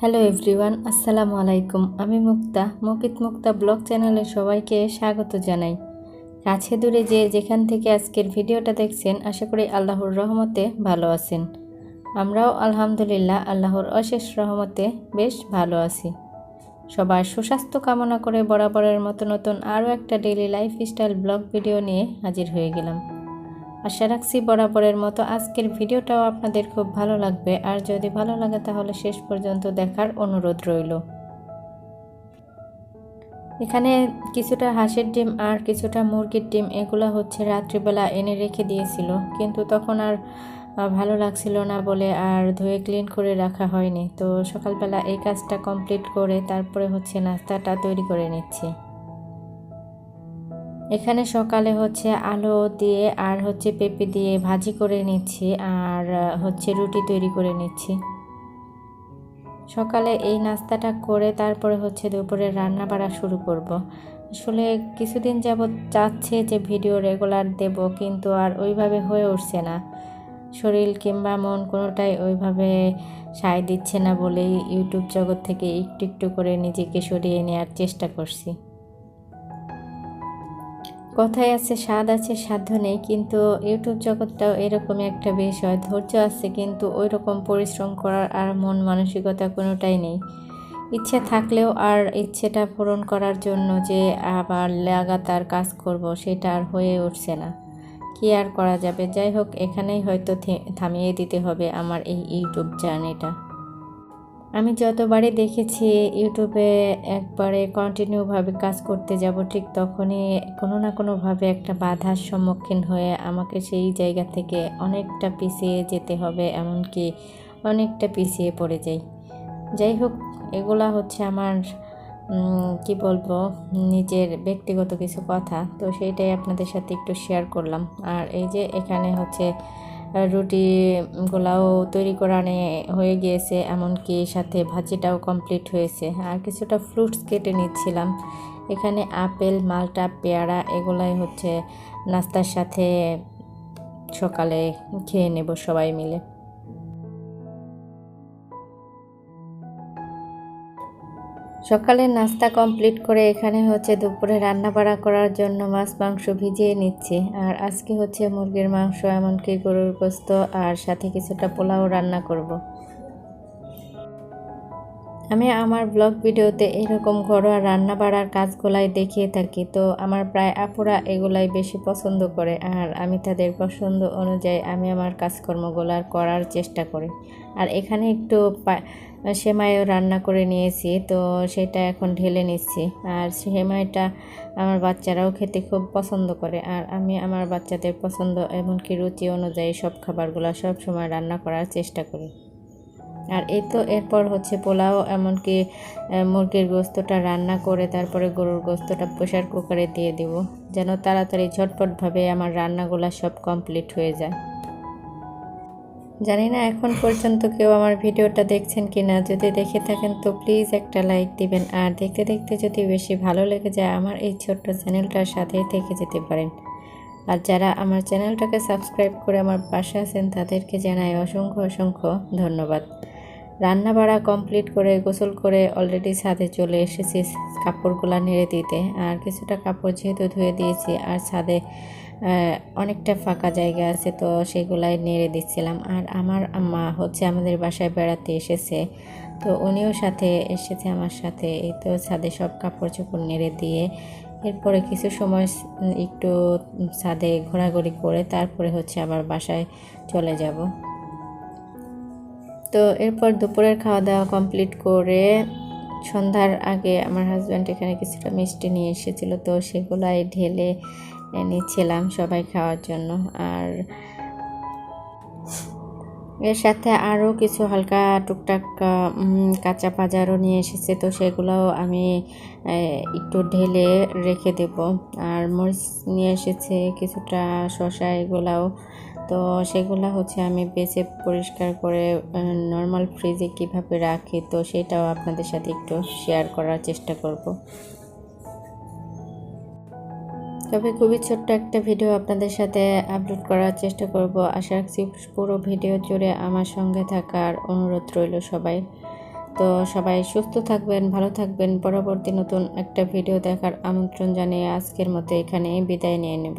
Hello everyone আসসালামু আলাইকুম আমি মুক্তা মুকিত মুক্তা ব্লগ চ্যানেলে সবাইকে স্বাগত জানাই। কাছে দূরে যে যেখান থেকে আজকের ভিডিওটা দেখছেন, আশা করি আল্লাহর রহমতে ভালো আছেন। আমরাও আলহামদুলিল্লাহ আল্লাহর অশেষ রহমতে বেশ ভালো আছি। সবার সুস্বাস্থ্য কামনা করে বরাবরের মতো নতুন আরও একটা daily life style blog video নিয়ে হাজির হয়ে গেলাম। আশা রাখছি বরাবরের মতো আজকের ভিডিওটাও আপনাদের খুব ভালো লাগবে। আর যদি ভালো লাগে তাহলে শেষ পর্যন্ত দেখার অনুরোধ রইল। এখানে কিছুটা হাঁসের ডিম আর কিছুটা মুরগির ডিম এগুলো হচ্ছে রাত্রিবেলা এনে রেখে দিয়েছিল। কিন্তু তখন আর ভালো লাগছিল না বলে আর ধুয়ে ক্লিন করে রাখা হয়নি। তো সকালবেলা এই কাজটা কমপ্লিট করে তারপরে হচ্ছে নাস্তাটা তৈরি করে নিচ্ছি। এখানে সকালে হচ্ছে আলু দিয়ে আর হচ্ছে পেঁপে দিয়ে ভাজি করে নিচ্ছি আর হচ্ছে রুটি তৈরি করে নিচ্ছি। সকালে এই নাস্তাটা করে তারপরে হচ্ছে দুপুরে রান্না বাড়া শুরু করব। আসলে কিছুদিন যাবৎ চাচ্ছে যে ভিডিও রেগুলার দেব, কিন্তু আর ওইভাবে হয়ে উঠছে না। শরীর কিংবা মন কোনোটাই ওইভাবে সায় দিচ্ছে না বলেই ইউটিউব জগৎ থেকে একটু একটু করে নিজেকে সরিয়ে নেওয়ার চেষ্টা করছি। কথায় আছে, স্বাদ আছে, সাধ্য নেই, কিন্তু ইউটিউব জগৎটাও এরকমই একটা বিষয়। ধৈর্য আছে, কিন্তু ওই রকম পরিশ্রম করার আর মন মানসিকতা কোনোটাই নেই। ইচ্ছে থাকলেও আর ইচ্ছেটা পূরণ করার জন্য যে আবার লাগাতার কাজ করব, সেটা আর হয়ে উঠছে না। কি আর করা যাবে? যাই হোক, এখানেই হয়তো থামিয়ে দিতে হবে আমার এই ইউটিউব জার্নিটা। আমি যতবারই দেখেছি ইউটিউবে একবারে কন্টিনিউভাবে কাজ করতে যাব, ঠিক তখনই কোনো না কোনোভাবে একটা বাধার সম্মুখীন হয়ে আমাকে সেই জায়গা থেকে অনেকটা পিছিয়ে যেতে হবে, এমনকি অনেকটা পিছিয়ে পড়ে যাই। যাই হোক, এগুলা হচ্ছে আমার কি বলব, নিজের ব্যক্তিগত কিছু কথা। তো সেইটাই আপনাদের সাথে একটু শেয়ার করলাম। আর এই যে এখানে হচ্ছে রুটিগুলাও তৈরি করানে হয়ে গিয়েছে, এমনকি সাথে ভাজিটাও কমপ্লিট হয়েছে। আর কিছুটা ফ্রুটস কেটে নিচ্ছিলাম। এখানে আপেল, মালটা, পেয়ারা, এগুলাই হচ্ছে নাস্তার সাথে সকালে খেয়ে নেব সবাই মিলে। সকালে নাস্তা কমপ্লিট করে এখানে হচ্ছে দুপুরে রান্না বাড়া করার জন্য মাছ, মাংস ভিজিয়ে নিচ্ছি আর আজকে হচ্ছে মুরগির মাংস, এমনকি গরুর গোস্ত, আর সাথে কিছুটা পোলাও রান্না করব। আমি আমার ব্লগ ভিডিওতে এরকম ঘরোয়া রান্না বাড়ার কাজগুলাই দেখিয়ে থাকি, তো আমার প্রায় আপুরা এগুলাই বেশি পছন্দ করে আর আমি তাদের পছন্দ অনুযায়ী আমি আমার কাজকর্মগুলার করার চেষ্টা করি। আর এখানে একটু সেমাইও রান্না করে নিয়েছি, তো সেটা এখন ঢেলে নিচ্ছি। আর সেমাইটা আমার বাচ্চারাও খেতে খুব পছন্দ করে আর আমি আমার বাচ্চাদের পছন্দ এমনকি রুচি অনুযায়ী সব খাবারগুলো সব সময় রান্না করার চেষ্টা করি। আর এই তো এরপর হচ্ছে পোলাও, এমনকি মুরগির গোস্তটা রান্না করে তারপরে গরুর গোস্তটা প্রেশার কুকারে দিয়ে দিব, যেন তাড়াতাড়ি ঝটপটভাবে আমার রান্নাগুলো সব কমপ্লিট হয়ে যায়। জানি না এখন পর্যন্ত কেউ আমার ভিডিওটা দেখছেন কি না যদি দেখে থাকেন তো প্লিজ একটা লাইক দিবেন, আর দেখতে দেখতে যদি বেশি ভালো লেগে যায় আমার এই ছোট্ট চ্যানেলটার সাথে থেকে যেতে পারেন। আর যারা আমার চ্যানেলটাকে সাবস্ক্রাইব করে আমার পাশে আছেন তাদেরকে জানাই অসংখ্য অসংখ্য ধন্যবাদ। রান্না বাড়া কমপ্লিট করে গোসল করে অলরেডি ছাদে চলে এসেছি কাপড়গুলো নেড়ে দিতে। আর কিছুটা কাপড় যেহেতু ধুয়ে দিয়েছি, আর ছাদে অনেকটা ফাঁকা জায়গা আছে, তো সেগুলাই নেড়ে দিচ্ছিলাম। আর আমার মা হচ্ছে আমাদের বাসায় বেড়াতে এসেছে, তো উনিও সাথে এসেছে আমার সাথে। এই তো ছাদে সব কাপড় চোপড় নেড়ে দিয়ে এরপরে কিছু সময় একটু ছাদে ঘোরাঘুরি করে তারপরে হচ্ছে আবার বাসায় চলে যাব। তো এরপর দুপুরের খাওয়া দাওয়া কমপ্লিট করে সন্ধ্যার আগে আমার হাজব্যান্ড এখানে কিছুটা মিষ্টি নিয়ে এসেছিল, তো সেগুলাই ঢেলে নিচ্ছিলাম সবাই খাওয়ার জন্য। আর এর সাথে আরও কিছু হালকা টুকটাক কাঁচা বাজারও নিয়ে এসেছে, তো সেগুলোও আমি একটু ঢেলে রেখে দেব। আর মরিচ নিয়ে এসেছে, কিছুটা শশা এগুলাও। তো সেগুলো হচ্ছে আমি বেছে পরিষ্কার করে নর্মাল ফ্রিজে কীভাবে রাখি, তো সেটাও আপনাদের সাথে একটু শেয়ার করার চেষ্টা করব। তবে খুবই ছোট্ট একটা ভিডিও আপনাদের সাথে আপলোড করার চেষ্টা করব। আশা রাখছি পুরো ভিডিও জুড়ে আমার সঙ্গে থাকার অনুরোধ রইল সবাই। তো সবাই সুস্থ থাকবেন, ভালো থাকবেন। পরবর্তী নতুন একটা ভিডিও দেখার আমন্ত্রণ জানিয়ে আজকের মতো এখানে বিদায় নিয়ে নেব।